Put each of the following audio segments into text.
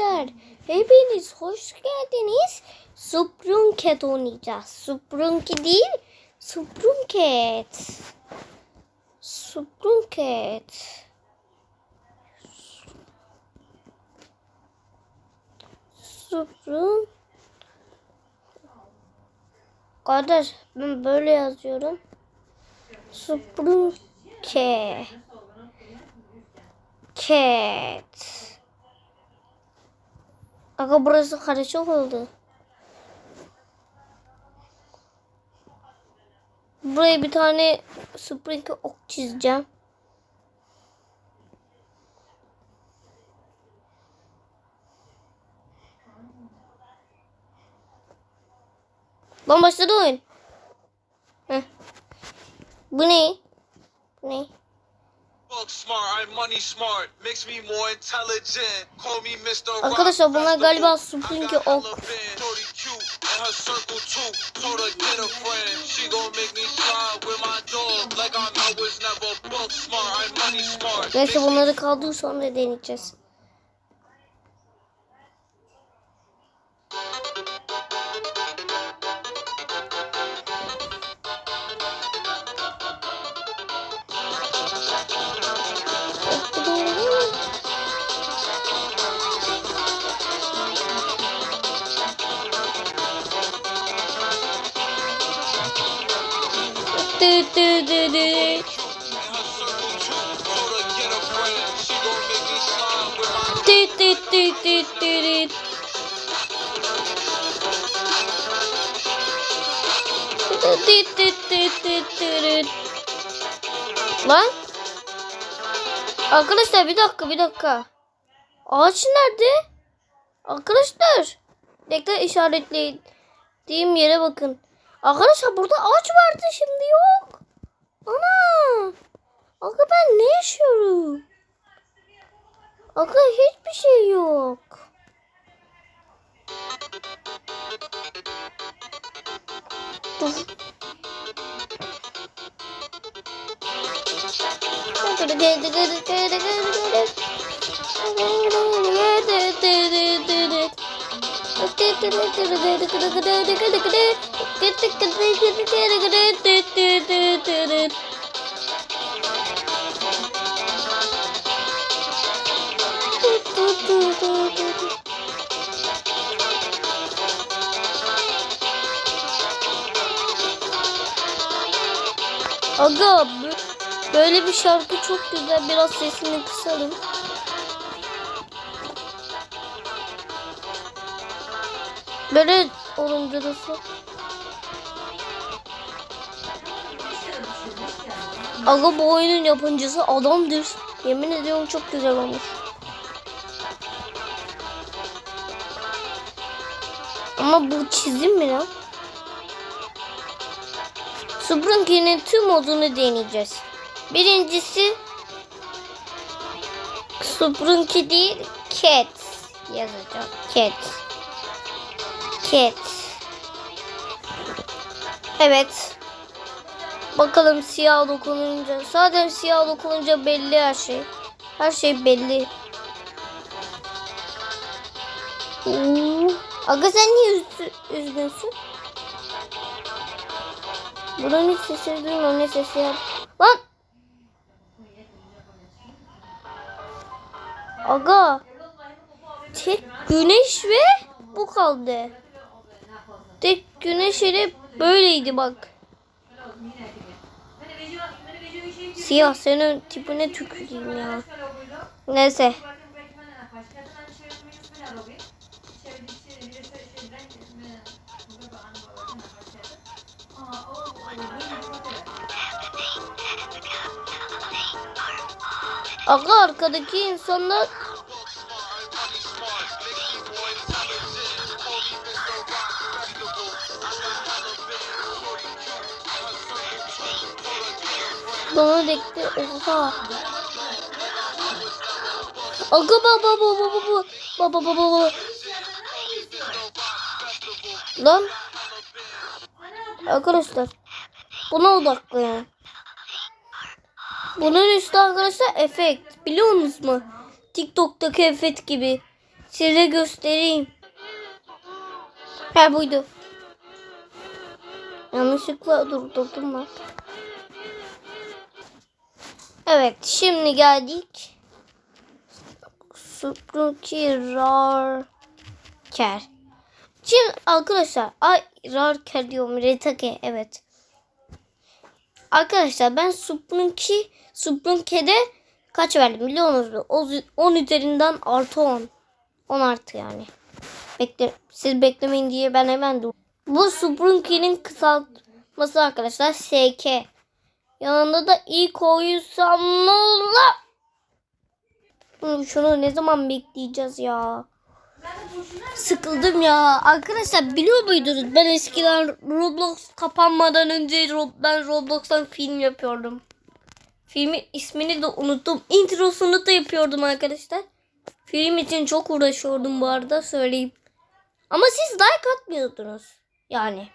arkadaşlar. Hepiniz hoş geldiniz. Sprunket oynayacağız. Sprunket değil. Sprunket. Sprunket. Sprun. Kardeş ben böyle yazıyorum. Sprunke. Cat. Aga burası karışık oldu. Buraya bir tane spring ok çizeceğim. Lan başladı oyun. Heh. Bu ne? Bu ne? Arkadaşlar bunlar galiba Festival. Springy I got Ok. hella bands. Shorty cute, and Dü dü dü dü dü dü. Dü dü dü dü dü dü. Lan. Arkadaşlar bir dakika bir dakika. Ağaç nerede? Arkadaşlar. Bekle işaretlediğim yere bakın. Arkadaşlar burada ağaç vardı şimdi yok. Ana. Aga ben ne yaşıyorum? Aga hiçbir şey yok. Aga böyle bir şarkı çok güzel. Biraz sesini kısalım. Böyle olunca nasıl? Aga bu oyunun yapımcısı adamdır. Yemin ediyorum çok güzel olmuş. Ama bu çizim mi lan? Sprunky'nin tüm modunu deneyeceğiz. Birincisi Sprunky değil Cat yazacağım. Cat. Cat. Evet. Bakalım siyah dokununca. Zaten siyah dokununca belli her şey. Her şey belli. Oo. Aga sen niye üz- üzgünsün? Buradan hiç sesini duymuyorum. Ne sesi yap? Lan! Aga. Tek güneş ve bu kaldı. Tek güneş ile böyleydi bak. Siyah senin tipine tüküreyim ya. Neyse. Aga arkadaki insanlar bana dekti. Oha. Aga baba baba baba baba baba baba. Lan. Arkadaşlar. Buna odaklanın. Bunun üstü arkadaşlar efekt. Biliyor musunuz mu? TikTok'taki efekt gibi. Size göstereyim. Ha buydu. Yanlışlıkla durdurdum ben. Evet şimdi geldik. Spooky Rarker. Şimdi arkadaşlar ay Rarker diyorum Retake evet. Arkadaşlar ben Spooky Spooky'de kaç verdim biliyor musunuz? O- 10 üzerinden artı 10. 10 artı yani. Bekle, siz beklemeyin diye ben hemen dur. Bu Spooky'nin kısaltması arkadaşlar SK. Yanında da i koysam ne olur? Şunu ne zaman bekleyeceğiz ya? Sıkıldım ya. Arkadaşlar biliyor muydunuz? Ben eskiden Roblox kapanmadan önce ben Roblox'tan film yapıyordum. Filmin ismini de unuttum. Introsunu da yapıyordum arkadaşlar. Film için çok uğraşıyordum bu arada söyleyeyim. Ama siz like atmıyordunuz. Yani.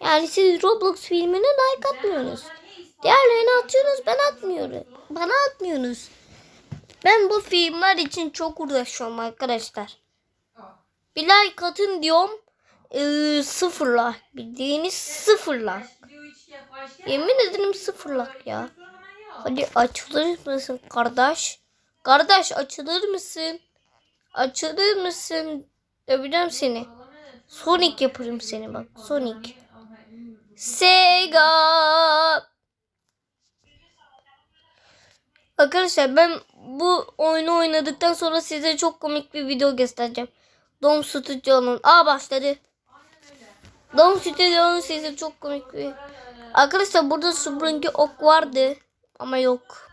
Yani siz Roblox filmine like atmıyorsunuz. Diğerlerini atıyorsunuz ben atmıyorum. Bana atmıyorsunuz. Ben bu filmler için çok uğraşıyorum arkadaşlar. Bir like atın diyorum. Ee, sıfırla. Bildiğiniz sıfırla. Yemin ederim sıfırla ya. Hadi açılır mısın kardeş? Kardeş açılır mısın? Açılır mısın? Döveceğim seni. Sonic yaparım seni bak. Sonic. Sega. Arkadaşlar ben bu oyunu oynadıktan sonra size çok komik bir video göstereceğim. Dom Stüdyo'nun. Aa başladı. Dom Stüdyo'nun size çok komik bir... Arkadaşlar burada Springy ok vardı. Ama yok.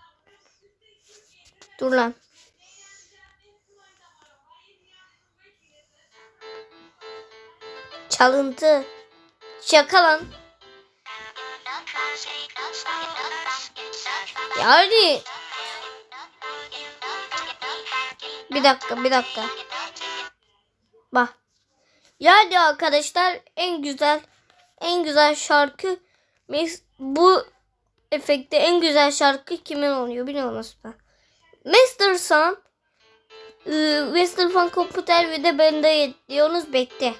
Dur lan. Çalıntı. Şaka lan. Yani. Bir dakika bir dakika. Bak. Yani arkadaşlar en güzel en güzel şarkı bu efekte en güzel şarkı kimin oluyor biliyor musun? Master Sun ıı, Western Fan Computer ve de bende diyorsunuz bekle.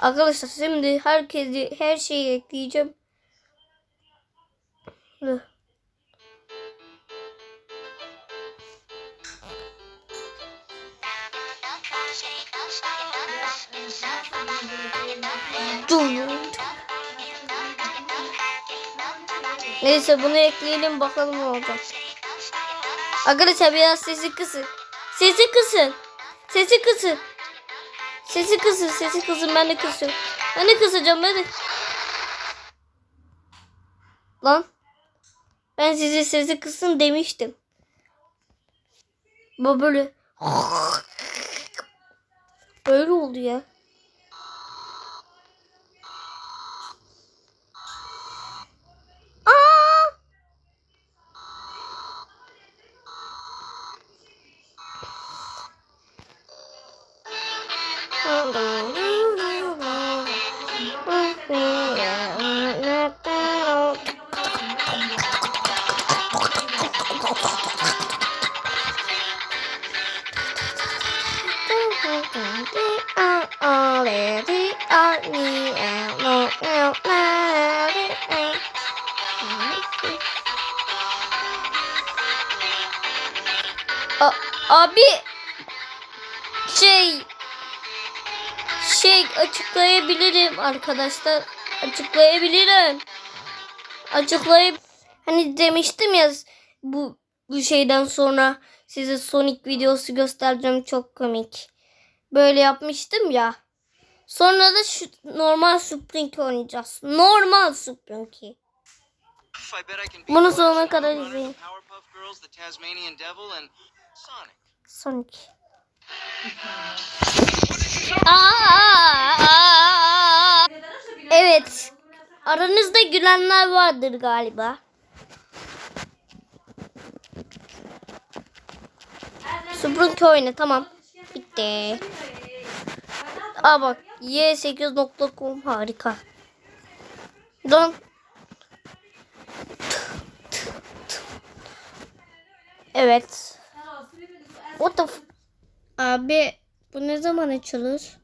Arkadaşlar şimdi herkesi her şeyi ekleyeceğim. Dur. Neyse bunu ekleyelim bakalım ne olacak. Arkadaşlar biraz sesi kısın. Sesi kısın. Sesi kısın. Sesi kısın, sesi kısın. Ben de kısıyorum. Ben de kısacağım ben de. Lan. Ben size sesi kısın demiştim. Bu böyle. Böyle oldu ya. Aa! A- Abi şey şey açıklayabilirim arkadaşlar. Açıklayabilirim. Açıklayıp hani demiştim ya bu bu şeyden sonra size Sonic videosu göstereceğim çok komik. Böyle yapmıştım ya. Sonra da şu normal Spring oynayacağız. Normal Spring. I bet I can beat Bunu sonuna kadar izleyin. Sonic. Evet. Aranızda gülenler vardır galiba. Sprunk oyna tamam. Bitti. Aa bak y8.com harika. Don. Evet. What the f- Abi bu ne zaman açılır?